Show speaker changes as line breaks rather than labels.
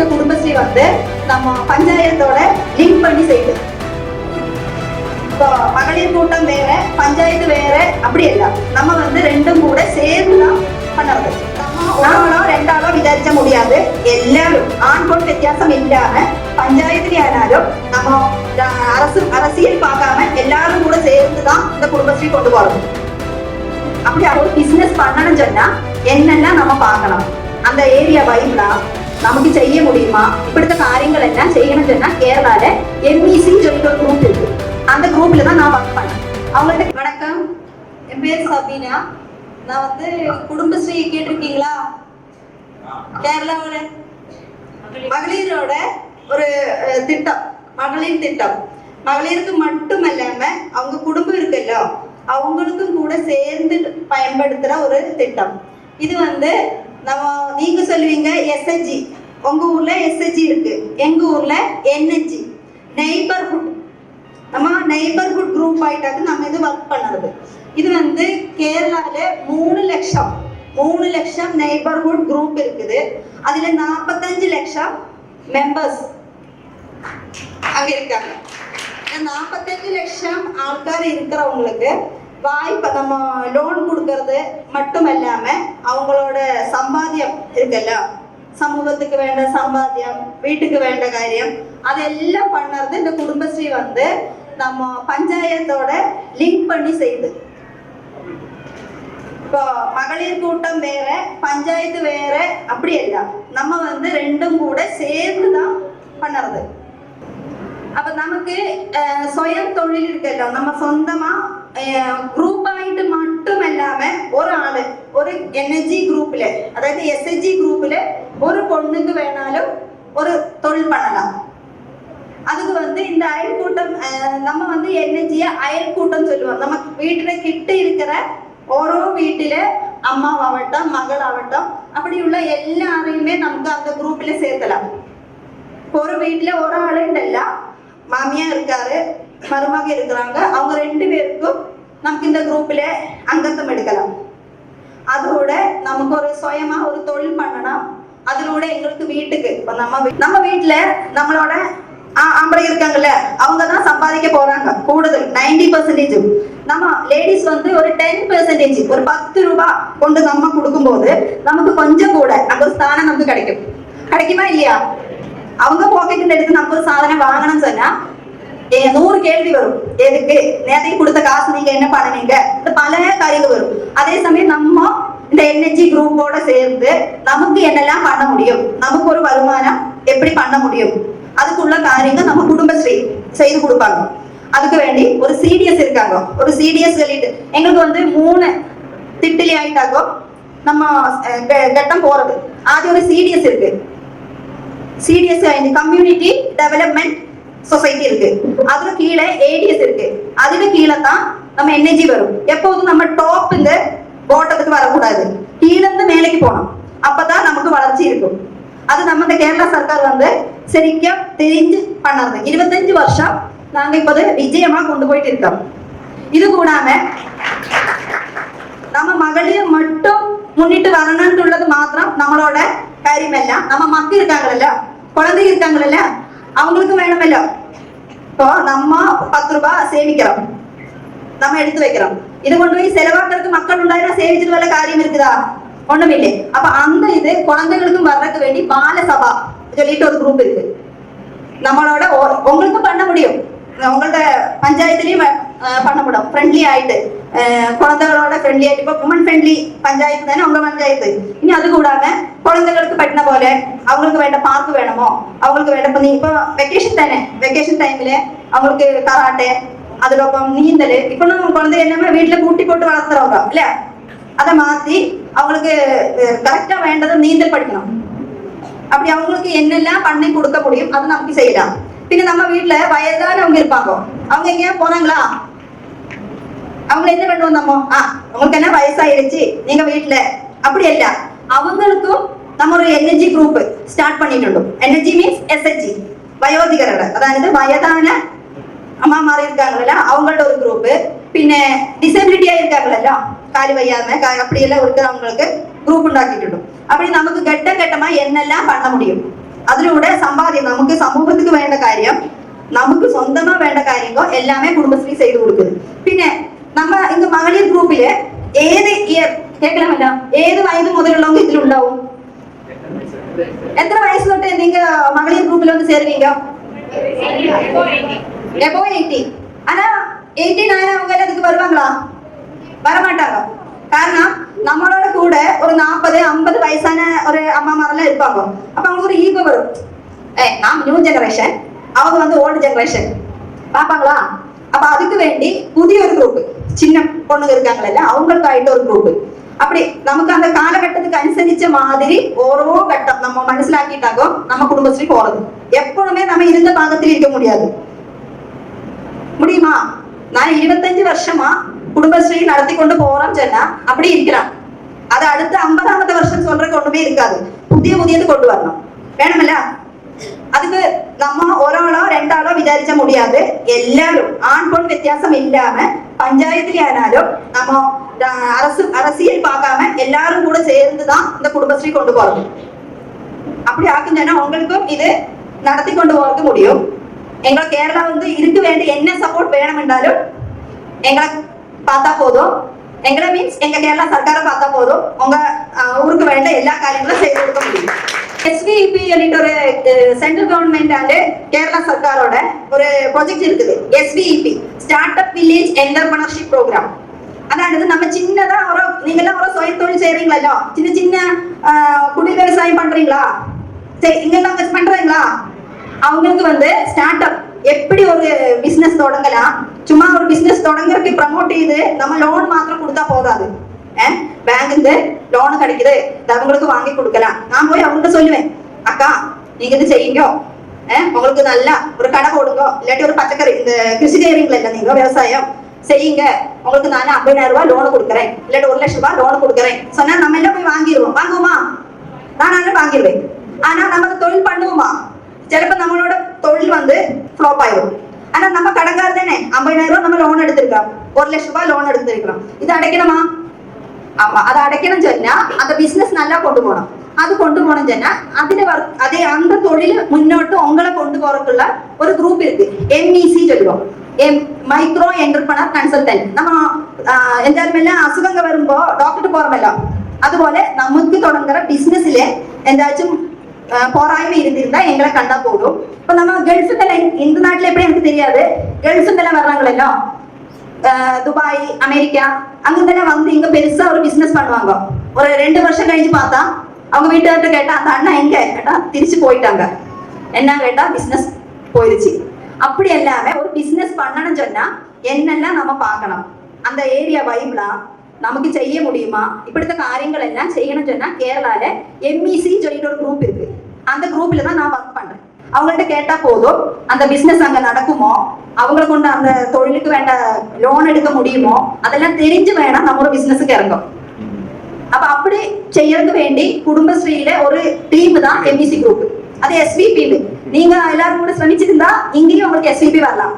இந்த குடும்பஸ்ரீ வந்து நம்ம பஞ்சாயத்தோட லிங்க் பண்ணி செய்யுது இப்போ மகளிர் கூட்டம் வேற பஞ்சாயத்து வேற அப்படி இல்ல. நம்ம வந்து ரெண்டும் கூட சேர்ந்து தான் பண்ணுறது. நம்ம ஒன்னாலோ ரெண்டாலோ விசாரிச்ச முடியாது. எல்லாரும் ஆண் பெண் வித்தியாசம் இல்லாம பஞ்சாயத்துலயானாலும் நம்ம அரசு அரசியல் பார்க்காம எல்லாரும் கூட சேர்ந்து தான் இந்த குடும்பஸ்ரீ கொண்டு போறோம். அப்படி ஒரு பிசினஸ் பண்ணணும்னு சொன்னா என்னெல்லாம் நம்ம பார்க்கணும் அந்த ஏரியா நமக்கு செய்ய முடியுமா? இப்படித்த காரியங்கள் என்ன? செய்யணும்னு சொன்னா கேரளால எம்இசி சொல்லிட்டு ஒரு குரூப் இருக்கு. அந்த குரூப்ல தான் நான் ஒர்க் பண்ணேன். அவங்கள்ட்ட வணக்கம். என் பேர் சபீனா. நான் வந்து குடும்பஸ்ரீ கேட்டிருக்கீங்களா? கேரளாவோட மகளிரோட ஒரு திட்டம். மகளிர் திட்டம். மகளிருக்கு மட்டும் இல்லாம அவங்க குடும்பம் இருக்குல்ல அவங்களுக்கும் கூட சேர்ந்து பயன்படுத்துற ஒரு திட்டம். இது வந்து நம்ம நீங்க சொல்லுவீங்க எஸ்ஹெச்ஜி உங்க ஊர்ல எஸ்ஹெச்ஜி இருக்கு. எங்க ஊர்ல என்ஹெச்ஜி நெய்பர்ஹுட் நம்ம நெய்பர்ஹுட் குரூப் ஆயிட்டாக்கு நம்ம இது ஒர்க் பண்ணுறது. இது வந்து கேரளாவில் மூணு லட்சம். மூணு லட்சம் நெய்பர்ஹுட் குரூப் இருக்குது. அதில் நாற்பத்தஞ்சு லட்சம் மெம்பர்ஸ் அங்க இருக்காங்க. நாற்பத்தஞ்சு லட்சம் ஆட்கார் இருக்கிறவங்களுக்கு வாய்ப்பை நம்ம லோன் கொடுக்கறது மட்டும் இல்லாமல் அவங்களோட சம்பாத்தியம் இருக்குல்ல? சமூகத்துக்கு வேண்ட சம்பாத்தியம் வீட்டுக்கு வேண்ட காரியம் அதெல்லாம் பண்ணறது இந்த குடும்பஸ்ரீ வந்து நம்ம பஞ்சாயத்தோட லிங்க் பண்ணி செய்யுது. இப்போ மகளிர் கூட்டம் வேற பஞ்சாயத்து வேற அப்படி எல்லாம் நம்ம வந்து ரெண்டும் கூட சேர்ந்து தான் பண்ணுறது. അപ്പൊ നമുക്ക് സ്വയം തൊഴിലെടുക്കല്ലോ. നമ്മ സ്വന്തമാ ഗ്രൂപ്പായിട്ട് മറ്റുമല്ലാമെ ഒരാൾ ഒരു എൻ എച്ച് ജി ഗ്രൂപ്പിൽ അതായത് എസ് എച്ച് ജി ഗ്രൂപ്പിൽ ഒരു പൊണ്ണുക്ക് വേണാലും ഒരു തൊഴിൽ பண்ணலாம் அதுக்கு வந்து இந்த அயல்க்கூட்டம் நம்ம வந்து என்ஜிய அயல்க்கூட்டம் சொல்லுவோம் நமக்கு வீட்டுல கிட்ட இருக்கிற ഓരോ വീട്ടിലെ അമ്മാവട്ടെ മകളാവട്ടെ അവിടെയുള്ള എല്ലാവരെയുമേ നമുക്ക് അന്ത ഗ്രൂപ്പിലെ ചേർത്തലാം. ഒരു വീട്ടിലെ ഒരാളുണ്ടല്ല மாமியார் மாமியா இருக்காரு மருமக இருக்கிறாங்க. அவங்க ரெண்டு பேருக்கும் நமக்கு இந்த குரூப்ல அங்கத்தம் எடுக்கலாம். அதோட நமக்கு ஒரு சுயமா ஒரு தொழில் பண்ணணும். அதிலூட எங்களுக்கு வீட்டுக்கு. இப்ப நம்ம நம்ம வீட்டுல நம்மளோட ஆ- ஆம்பளை இருக்காங்கல்ல அவங்க தான் சம்பாதிக்க போறாங்க. கூடுதல் நைன்டி பர்சன்டேஜ் நம்ம லேடிஸ் வந்து ஒரு டென் பெர்சன்டேஜ் ஒரு பத்து ரூபாய் கொண்டு நம்ம கொடுக்கும்போது நமக்கு கொஞ்சம் கூட அந்த ஒரு ஸ்தானம் நமக்கு கிடைக்கும். கிடைக்குமா இல்லையா? அவங்க பாக்கெட்ல எடுத்து நம்ம ஒரு சாதனம் வாங்கணும்னு சொன்னா நூறு கேள்வி வரும். எதுக்கு? நேரத்தைக்கு கொடுத்த காசு நீங்க என்ன பண்ணுவீங்க இது பல காரியங்கள் வரும். அதே சமயம் நம்ம இந்த என்எச்சி குரூப்போட சேர்ந்து நமக்கு என்னெல்லாம் பண்ண முடியும்? நமக்கு ஒரு வருமானம் எப்படி பண்ண முடியும்? அதுக்குள்ள காரியங்கள் நம்ம குடும்பஸ்ரீ செய்து கொடுப்பாங்க. அதுக்கு வேண்டி ஒரு சிடிஎஸ் இருக்காங்க. ஒரு சிடிஎஸ் சொல்லிட்டு எங்களுக்கு வந்து மூணு திட்டிலி ஆயிட்டாக்கோ நம்ம அஹ், கெ- கட்டம் போறது. ஆദ്യം ஒரு சிடிஎஸ் இருக்கு. சிடிஎஸ் கம்யூனிட்டி டெவலப்மெண்ட் சொசைட்டி இருக்கு அதுல கீழே ஏடிஎஸ் இருக்கு அதுல கீழே தான் நம்ம எனர்ஜி வரும் எப்போதும் நம்ம டாப் இந்த போட்டத்துக்கு வரக்கூடாது கீழே இருந்து மேலைக்கு போகணும் அப்பதான் நமக்கு வளர்ச்சி இருக்கும் அது நம்ம இந்த கேரளா சர்க்கார் வந்து சரிக்கும் தெரிஞ்சு பண்ணது இருபத்தஞ்சு வருஷம் நாங்க இப்ப அது விஜயமா கொண்டு போயிட்டு இருக்கோம் இது கூடாம நம்ம மகளிர் மட்டும் முன்னிட்டு வரணும்ன்றது மாத்திரம் நம்மளோட കാര്യമല്ല நம்ம மக்கள் இருக்காங்கல்ல குழந்தை இருக்காங்கல்ல அவங்களுக்கும் வேணுமല്ലോ இப்போ நம்ம பத்து ரூபாய் சேமிக்கிறோம். நம்ம எடுத்து வைக்கிறோம். இது கொண்டு போய் செலவாக்குறதுக்கு மக்கள் உண்டாயிரம் சேமிச்சிட்டு வர காரியம் இருக்குதா? ஒண்ணும் இல்லை அப்ப அந்த இது குழந்தைகளுக்கும் வர்றதுக்கு வேண்டி பாலசபா சொல்லிட்டு ஒரு குரூப் இருக்கு. நம்மளோட உங்களுக்கும் பண்ண முடியும். உங்களோட பஞ்சாயத்துலயும் പണമിടും ഫ്രണ്ട്ലി ആയിട്ട് കുഴന്തകളോട് ഫ്രണ്ട്ലി ആയിട്ട് ഇപ്പൊ വുമൺ ഫ്രണ്ട്ലി പഞ്ചായത്ത് തന്നെ ഉങ്ക പഞ്ചായത്ത്. ഇനി അത് കൂടാതെ കുഴന്തകൾക്ക് പറ്റുന്ന പോലെ അവങ്ങൾക്ക് വേണ്ട പാർക്ക് വേണമോ? അവങ്ങൾക്ക് വേണ്ട ഇപ്പൊ ഇപ്പൊ വെക്കേഷൻ തന്നെ വെക്കേഷൻ ടൈമിൽ അവർക്ക് കറാട്ടെ അതിലൊപ്പം നീന്തൽ ഇപ്പൊ കുഴന്തകൾ നമ്മൾ വീട്ടിൽ കൂട്ടിപ്പോട്ട് വളർത്തറോക അല്ലെ? அதை மாத்தி அவங்களுக்கு கரெக்டா வேண்டது நீந்தல் படிக்கணும் அப்படி அவங்களுக்கு என்னெல்லாம் பண்ணி கொடுக்க முடியும் அதை நமக்கு செய்யலாம் பின்ன நம்ம வீட்டுல வயதானவங்க இருப்பாங்க அவங்க எங்கேயா போறாங்களா அவங்க என்ன பண்ணுவோம் நம்ம ஆ உங்களுக்கு என்ன வயசாயிருச்சு நீங்க வீட்டுல அப்படி இல்ல அவங்களுக்கும் എനർജി ഗ്രൂപ്പ് സ്റ്റാർട്ട് பண்ணிட்டோம் energy means S H G വയോധികരുടെ അതായത് വയതാന അമ്മമാരി இருக்காங்கல்ல അവങ്ങളുടെ ഒരു ഗ്രൂപ്പ് പിന്നെ ഡിസബിലിറ്റിയാ இருக்காங்கல்ல കാൽ വയ്യാമ அப்படியெல்லாம் இருக்கிற அவங்களுக்கு ഗ്രൂപ്പ് ഉണ്ടാക്കിയിട്ടുണ്ട്. അപ്പൊ നമുക്ക് ഘട്ടം ഘട്ടമായി എന്നെല്ലാം പണ മുടിയും. അതിലൂടെ സമ്പാദ്യം നമുക്ക് സമൂഹത്തിക്ക് വേണ്ട കാര്യം നമുക്ക് സ്വന്തമാ വേണ്ട കാര്യങ്ങൾ എല്ലാമേ കുടുംബശ്രീ ചെയ്തു കൊടുക്കുന്നു. പിന്നെ നമ്മൾ ഇന്ന് മകളിർ ഗ്രൂപ്പിൽ ഏത് കേൾക്കണമല്ല? ഏത് വയസ്സ് മുതലുള്ളവ ഇതിലുണ്ടാവും? എത്ര വയസ്സ് തൊട്ട് നിങ്ങൾ മകളിർ ഗ്രൂപ്പിൽ ഒന്ന് ചേർവീങ്ക എബോ എയ്റ്റി. അനാ ആയാലും നിങ്ങൾക്ക് വരുവാങ്ങളാ വരമാട്ടാകാം കാരണം നമ്മളോട് കൂടെ ഒരു നാപ്പത് അമ്പത് വയസ്സാന ഒരു അമ്മമാരെല്ലാം ഇരിപ്പാകും അപ്പൊ അങ്ങനെ ഈ വരും. ഏ നാം ന്യൂ ജനറേഷൻ അവർ വന്ന് ഓൾഡ് ജനറേഷൻ പാപ്പാങ്ങളാ அப்ப அதுக்கு வேண்டி புதிய ஒரு குரூப் சின்ன பொண்ணுங்க இருக்காங்கல்ல அவங்களுக்காயிட்டு ஒரு குரூப் அப்படி நமக்கு அந்த காலகட்டத்துக்கு அனுசரிச்ச மாதிரி ஓரோ கட்டம் நம்ம மனசிலாக்கிட்டாக்கோ நம்ம குடும்பஸ்ரீ போறது எப்பொழுதுமே நம்ம இருந்த பாகத்தில் இருக்க முடியாது முடியுமா நான் இருபத்தஞ்சு வருஷமா குடும்பஸ்ரீ நடத்தி கொண்டு போறோம் சொன்னா அப்படி இருக்கிறான் அது அடுத்த ஐம்பதாமத்து வருஷம் சொல்றதுக்கு ஒண்ணுமே இருக்காது புதிய புதியது கொண்டு வரணும் வேணுமில்ல அதுக்கு நம்ம ഒരാളോ രണ്ടാളോ വിചാരിച്ച മുടിയാതെ എല്ലാവരും ആൺ പെൺ വ്യത്യാസം ഇല്ലാമ പഞ്ചായത്തിലായാലും നമ്മ ആ, அரசு அரசியல் பார்க்காம எல்லாரும் கூட சேர்ந்து தான் இந்த குடும்பஸ்ரீ கொண்டு போறது அப்படி ஆக்குங்கன்னா உங்களுக்கும் இது நடத்தி கொண்டு போறதுக்கு முடியும் எங்க கேரளா வந்து இதுக்கு வேண்டி என்ன சப்போர்ட் வேணும்னாலும் எங்களை பார்த்தா போதும் எங்களை மீன்ஸ் எங்க கேரளா சர்க்காரை பார்த்தா போதும் உங்க அஹ், ஊருக்கு வேண்ட எல்லா காரியங்களும் செய்து கொடுக்க முடியும் எஸ்விபி அப்படின்ற ஒரு சென்ட்ரல் கவர்மெண்ட் அண்ட் கேரளா சர்க்காரோட ஒரு ப்ராஜெக்ட் இருக்குது. SVEP start up village entrepreneurship programme அதாவது நம்ம சின்னதா ஒரு நீங்க எல்லாம் ஒரு சுய தொழில் செய்யறீங்களோ சின்ன சின்ன குடி குடில் விவசாயம் பண்றீங்களா? சரி இங்கெல்லாம் வச்சு பண்றீங்களா? அவங்களுக்கு வந்து ஸ்டார்ட் அப் எப்படி ஒரு பிசினஸ் தொடங்கலாம்? சும்மா ஒரு பிசினஸ் தொடங்குறதுக்கு ப்ரமோட் செய்து நம்ம லோன் மாத்திரம் கொடுத்தா போதாது. பேங்க்ல லோன் கிடைக்குது அவங்களுக்கு வாங்கி கொடுக்கலாம் நான் போய் அவங்கள்ட்ட சொல்லுவேன் அக்கா நீங்க இது செய்யுங்கோ உங்களுக்கு நல்லா ஒரு கடை போடுங்க இல்லாட்டி ஒரு பச்சைக்கறி இந்த கிருஷி கேரிங்ல இல்லை நீங்க விவசாயம் செய்யுங்க உங்களுக்கு நான் ஐம்பதாயிரம் ரூபாய் லோன் கொடுக்குறேன் இல்லாட்டி ஒரு லட்சம் ரூபாய் லோன் கொடுக்குறேன் சொன்னா நம்ம எல்லாம் போய் வாங்கிடுவோம் வாங்குவோமா நானாலும் வாங்கிடுவேன் ஆனா நம்ம தொழில் பண்ணுவோமா ചിലപ്പോ നമ്മളോട് തൊഴിൽ വന്ന് ഫ്ലോപ്പ് ആയിരും ആனா நம்ம கடங்காரதானே ஐம்பதாயிரம் ரூபாய் நம்ம லோன் எடுத்திருக்கோம் ஒரு லட்சம் ரூபாய் லோன் எடுத்திருக்கிறோம் இது அடைக்கணுமா ஆமா அது அடைக்கணும் சொன்னா அந்த பிசினஸ் நல்லா கொண்டு போகணும் அது கொண்டு போகணும் சொன்னா അതിന് വർ- അതേ அந்த தொழில் முன்னோட்டு உங்களை கொண்டு போறதுக்குள்ள ஒரு குரூப் இருக்கு எம்இசி சொல்லுவோம் എം മൈക്രോ എന്റർപ്രണർ കൺസൾട്ടന്റ് നമ്മ എന്തായാലും എല്ലാം അസുഖങ്ങൾ വരുമ്പോ ഡോക്ടർ പോറമല്ലോ അതുപോലെ നമുക്ക് തുടങ്ങുന്ന ബിസിനസ്സിലെ എന്താച്ചും போராய்வு இருந்திருந்தா எங்களை கண்டா போதும் இப்ப நம்ம கல்ஃபுல இந்த நாட்டுல எப்படி எனக்கு தெரியாது கல்ஃபுல வர்றாங்களோ துபாய் அமெரிக்கா அங்கெல்லாம் வந்து இங்க பெருசா ஒரு பிசினஸ் பண்ணுவாங்க. ஒரு ரெண்டு வருஷம் கழிச்சு பார்த்தா அவங்க வீட்டுக்கிட்ட கேட்டா அந்த அண்ணா எங்க? கேட்டா திருச்சு போயிட்டாங்க. என்ன கேட்டா பிசினஸ் போயிருச்சு. அப்படி எல்லாமே ஒரு பிசினஸ் பண்ணணும்னு சொன்னா என்னெல்லாம் நம்ம பார்க்கணும்? அந்த ஏரியா வைப்லா நமக்கு செய்ய முடியுமா? இப்படித்த காரியங்கள் எல்லாம் செய்யணும்னு சொன்னா கேரளால எம்இசி சொல்லிட்டு ஒரு குரூப் இருக்கு. அந்த குரூப்ல தான் நான் ஒர்க் பண்றேன். அவங்கள்ட்ட கேட்டா போதும். அந்த பிசினஸ் அங்க நடக்குமோ? அவங்களை கொண்டு அந்த தொழிலுக்கு வேண்ட லோன் எடுக்க முடியுமோ? அதெல்லாம் தெரிஞ்சு வேணா நம்மளோட பிசினஸுக்கு இறங்கும் அப்ப அப்படி செய்யறதுக்கு வேண்டி குடும்பஸ்ரீயில ஒரு டீம் தான் எம்இசி குரூப் அது எஸ்விபி நீங்க எல்லாரும் கூட சிரமிச்சிருந்தா இங்கேயும் உங்களுக்கு எஸ்விபி வரலாம்.